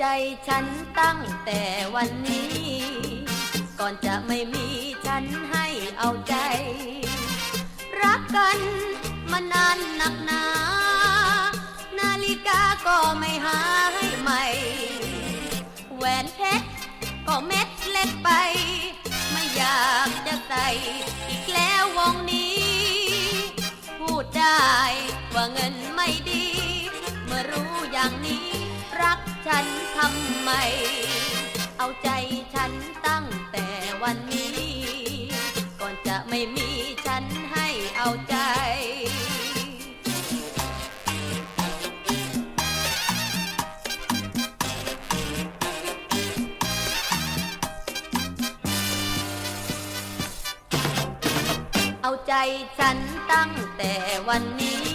ใจฉันตั้งแต่วันนี้ ก่อนจะไม่มีฉันให้เอาใจ รักกันมานานหนักหนา นาฬิกาก็ไม่หาให้ใหม่ แหวนเพชรก็เม็ดเล็กไป ไม่อยากจะใส่อีกแล้ววงนี้ พูดได้ว่าเงินไม่ดี เมื่อรู้อย่างนี้รักฉัน ทำไม เอาใจฉันตั้งแต่วันนี้ ก่อนจะไม่มีฉันให้เอาใจเอาใจฉันตั้งแต่วันนี้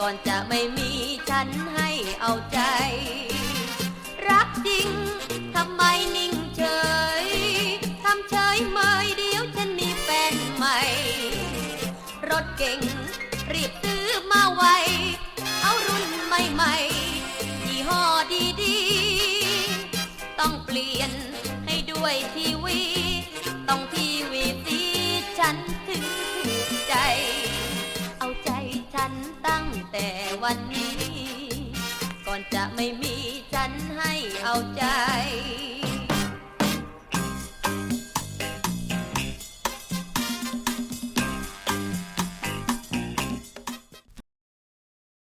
ก่อนจะไม่มีฉันให้เอาใจ รถเก่ง รีบซื้อมาไว เอารุ่นใหม่ๆยี่ห้อดีๆ ต้องเปลี่ยนให้ด้วยทีวี ต้องทีวีสีฉันถึงถูกใจ เอาใจฉันตั้งแต่วันนี้ ก่อนจะไม่มีฉันให้เอาใจ